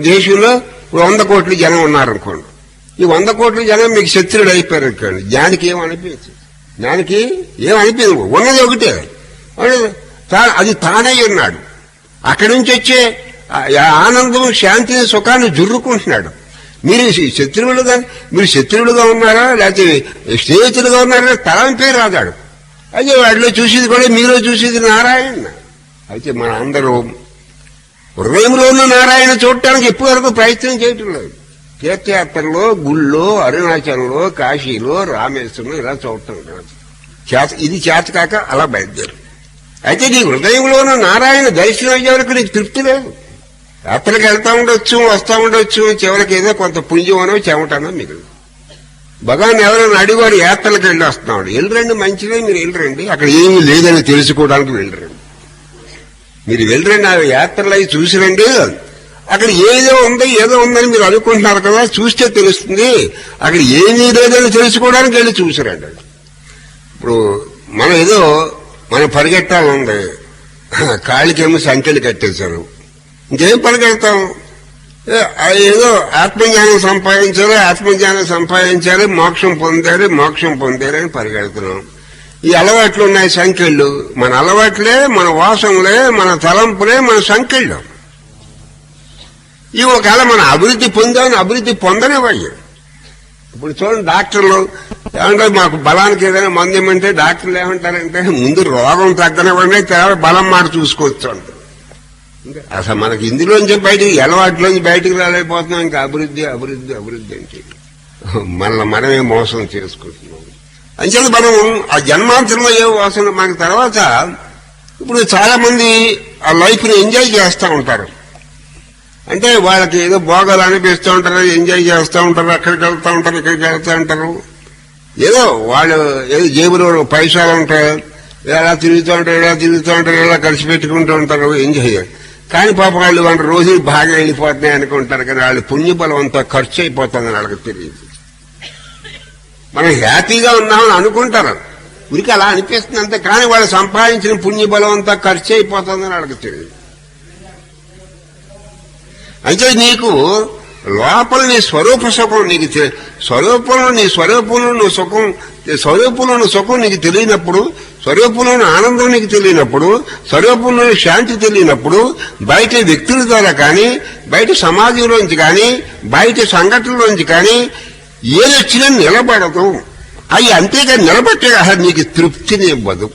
దేశంలో వంద కోట్ల జనం ఉన్నారనుకోండి. ఈ వంద కోట్ల జనం మీకు శత్రుడు అయిపోయారు అనుకోండి జ్ఞానికి ఏం అనిపించదు. జ్ఞానికి ఏం అనిపించదు. ఉన్నది ఒకటే. తా- అది తానే ఉన్నాడు. అక్కడి నుంచి వచ్చే ఆనందం శాంతిని సుఖాన్ని జుర్రుకుంటున్నాడు. మీరు ఈ శత్రువులుగా మీరు శత్రువులుగా ఉన్నారా? లేకపోతే స్నేహితులుగా ఉన్నారా? తలంపే రాదాడు. అయితే వాటిలో చూసేది కూడా మీలో చూసేది నారాయణ. అయితే మన అందరూ హృదయంలో ఉన్న నారాయణ చూడటానికి ఎప్పటి వరకు ప్రయత్నం చేయటం లేదు తీర్థయాత్రలో గుళ్ళో అరుణాచలంలో కాశీలో రామేశ్వరంలో ఇలా చూడటం లేదు చేత ఇది చేత కాక అలా బయలుదేరు అయితే నీ హృదయంలో ఉన్న నారాయణ దర్శనం అయ్యే వరకు నీకు తృప్తి లేదు. యాత్రకు వెళ్తా ఉండొచ్చు వస్తా ఉండొచ్చు చివరికి ఏదో కొంత పుంజమనో చెమటనో మిగిలి భగవాన్ ఎవరైనా అడిగారు యాత్రలకు వెళ్ళి వస్తున్నాడు వెళ్ళరండి మంచిదే మీరు వెళ్ళరండి. అక్కడ ఏమీ లేదని తెలుసుకోవడానికి వెళ్ళరండి మీరు వెళ్ళరండి ఆ యాత్రలు అవి చూసిరండి. అక్కడ ఏదో ఉందో ఏదో ఉందని మీరు అనుకుంటున్నారు కదా చూస్తే తెలుస్తుంది. అక్కడ ఏమీ లేదని తెలుసుకోవడానికి వెళ్ళి చూసిరండి. ఇప్పుడు మనం ఏదో మనం పరిగెట్టాలండి. కాళ్ళకేమో సంఖ్యలు కట్టేశారు. ఇంకేం పరిగెడతాం? ఏదో ఆత్మజ్ఞానం సంపాదించారు ఆత్మజ్ఞానం సంపాదించారు మోక్షం పొందారు మోక్షం పొందారు అని పరిగెడుతున్నాం. ఈ అలవాట్లు ఉన్నాయి సంఖ్యలు. మన అలవాట్లే మన వాసనలే మన తలంపులే మన సంఖ్యలు. ఇవి ఒకవేళ మన అభివృద్ధి పొందామని అభివృద్ధి పొందనివ్వయ్యి ఇప్పుడు చూడండి డాక్టర్లు ఏమంటే మాకు బలానికి ఏదైనా మందు ఇమ్మంటే డాక్టర్లు ఏమంటారంటే ముందు రోగం తగ్గనివ్వండి తర్వాత బలం మాట చూసుకోవచ్చు అసలు మనకి ఇందులోంచి బయటికి అలవాట్లోంచి బయటికి రాలేకపోతున్నాం ఇంకా అభివృద్ధి అభివృద్ధి అభివృద్ధి అంటే. మనల్ని మనమే మోసం చేసుకుంటున్నాం. అంచేది మనం ఆ జన్మాంతరంలో ఏ వాసన మనకి తర్వాత ఇప్పుడు చాలా మంది ఆ లైఫ్ని ఎంజాయ్ చేస్తూ ఉంటారు. అంటే వాళ్ళకి ఏదో భోగాలు అనిపిస్తూ ఉంటారు ఎంజాయ్ చేస్తూ ఉంటారు అక్కడికి వెళ్తూ ఉంటారు ఇక్కడికి వెళ్తూ ఉంటారు. ఏదో వాళ్ళు ఏదో జేబులో పైసలు ఉంటాయి ఎలా తిరుగుతూ ఉంటారు ఎలా తిరుగుతూ ఉంటారు ఎలా కలిసి పెట్టుకుంటూ ఉంటారు ఎంజాయ్ కానీ పాప వాళ్ళు వాళ్ళ రోజులు బాగా వెళ్ళిపోతున్నాయి అనుకుంటారు కానీ వాళ్ళ పుణ్యబలం అంతా ఖర్చు అయిపోతుందని వాళ్ళకి తెలియదు. మనం హ్యాపీగా ఉన్నామని అనుకుంటారు. ఉరికి అలా అనిపిస్తుంది అంతే కానీ వాళ్ళు సంపాదించిన పుణ్యబలం అంతా ఖర్చు అయిపోతుందని వాళ్ళకి తెలియదు. అయితే నీకు లోపల నీ స్వరూప సుఖం నీకు స్వరూపంలో నీ స్వరూపంలో నువ్వు సుఖం స్వరూపంలో సుఖం నీకు తెలియనప్పుడు స్వరూపంలోని ఆనందం నీకు తెలియనప్పుడు స్వరూపంలోని శాంతి తెలియనప్పుడు బయట వ్యక్తుల ద్వారా కానీ బయట సమాజంలోంచి కానీ బయట సంఘటనలోంచి కానీ ఏదొచ్చినా నిలబడదు. అవి అంతేగా నిలబట్టే అసలు నీకు తృప్తిని ఇవ్వదు